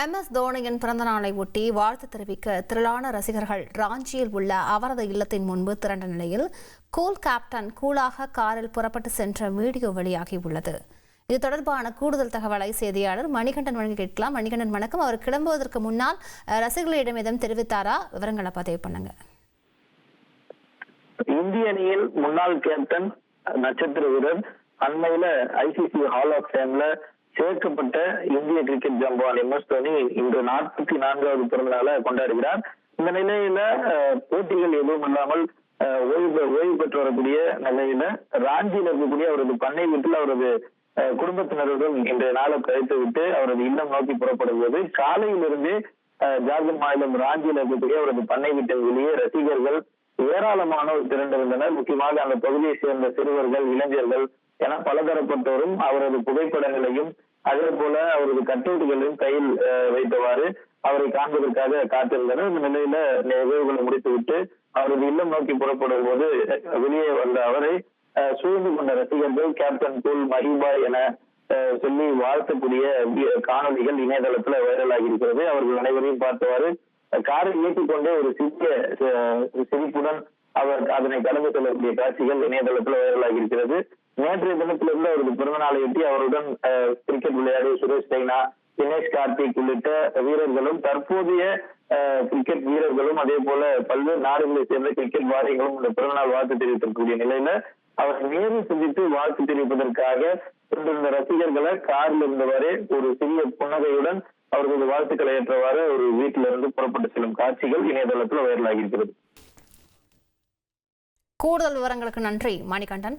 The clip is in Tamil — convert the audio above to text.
எம் எஸ் தோனியின் பிறந்த நாளை ஒட்டி வாழ்த்து தெரிவிக்க திரளான ரசிகர்கள் ராஞ்சியில் உள்ள அவரது இல்லத்தின் முன்பு திரண்ட நிலையில் கூல் கேப்டன் கூலாக காரில் புறப்பட்டு சென்ற வீடியோ வெளியாகியுள்ளது இது தொடர்பான கூடுதல் தகவலை செய்தியாளர் மணிகண்டன் வழங்கி கேட்கலாம். மணிகண்டன் வணக்கம். அவர் கிளம்புவதற்கு முன்னால் ரசிகர்களிடம் எதுவும் தெரிவித்தாரா? விவரங்களை பதிவு பண்ணுங்க. இந்திய அணியில் முன்னாள் கேப்டன் நட்சத்திர வீரர் அண்மையில ஐசிசி ஹால் ஆஃப் ஃபேம்ல சேர்க்கப்பட்ட இந்திய கிரிக்கெட் ஜம்பான் எம் எஸ் தோனி இன்று நாற்பத்தி நான்காவது பிறந்தநாளை கொண்டாடுகிறார். இந்த நிலையில போட்டிகள் எதுவும் இல்லாமல் ஓய்வு ஓய்வு பெற்று வரக்கூடிய நிலையில ராஞ்சியில் இருக்கக்கூடிய அவரது பண்ணை வீட்டில் அவரது குடும்பத்தினருடன் இன்றைய நாளை கழித்து விட்டு அவரது இல்லம் நோக்கி புறப்படுகிறது. காலையிலிருந்து ஜார்க்கண்ட் மாநிலம் ராஞ்சியில் இருக்கக்கூடிய அவரது பண்ணை வீட்டின் வெளியே ரசிகர்கள் ஏராளமானோர் திரண்டிருந்தனர். முக்கியமாக அந்த பகுதியை சேர்ந்த சிறுவர்கள் இளைஞர்கள் என பலதரப்பட்டோரும் அவரது புகைப்படங்களையும் அதே போல அவரது கட்டவுட்டுகளையும் கையில் வைத்தவாறு அவரை காண்பதற்காக காத்திருந்தனர். இந்த நிலையில நிகழ்வுகளை முடித்துவிட்டு அவரது இல்லம் நோக்கி புறப்படும் போது வெளியே வந்த அவரை அஹ், சூழ்ந்து கொண்ட ரசிகர்கள் கேப்டன் கூல் மஹிபா என அஹ், சொல்லி வாழ்த்தக்கூடிய காணொலிகள் காணொளிகள் இணையதளத்துல வைரலாகி இருக்கிறது. அவர்கள் அனைவரையும் பார்த்தவாறு காரை இயக்கிக்கொண்டே ஒரு சிறிய சிரிப்புடன் அவர் அதனை கடந்து செல்லக்கூடிய காட்சிகள் இணையதளத்துல வைரலாகி இருக்கிறது நேற்றைய தினத்திலிருந்து அவரது பிறந்த நாளையொட்டி அவருடன் கிரிக்கெட் விளையாடிய சுரேஷ் ரெய்னா தினேஷ் கார்த்திக் உள்ளிட்ட வீரர்களும் தற்போதைய கிரிக்கெட் வீரர்களும் அதே போல பல்வேறு நாடுகளை சேர்ந்த கிரிக்கெட் வாரியங்களும் இந்த பிறந்தநாள் வாழ்த்து தெரிவித்திருக்கக்கூடிய நிலையில அவர் நேரில் சந்தித்து வாழ்த்து தெரிவிப்பதற்காக கொண்டிருந்த ரசிகர்களை காரில் இருந்தவாறே ஒரு சிறிய புன்னகையுடன் அவர்களது வாழ்த்துக்களை ஏற்றவாறு ஒரு வீட்டில இருந்து புறப்பட்டு செல்லும் காட்சிகள் இணையதளத்தில் வைரலாகி இருக்கிறது. கூடுதல் விவரங்களுக்கு நன்றி மணிகண்டன்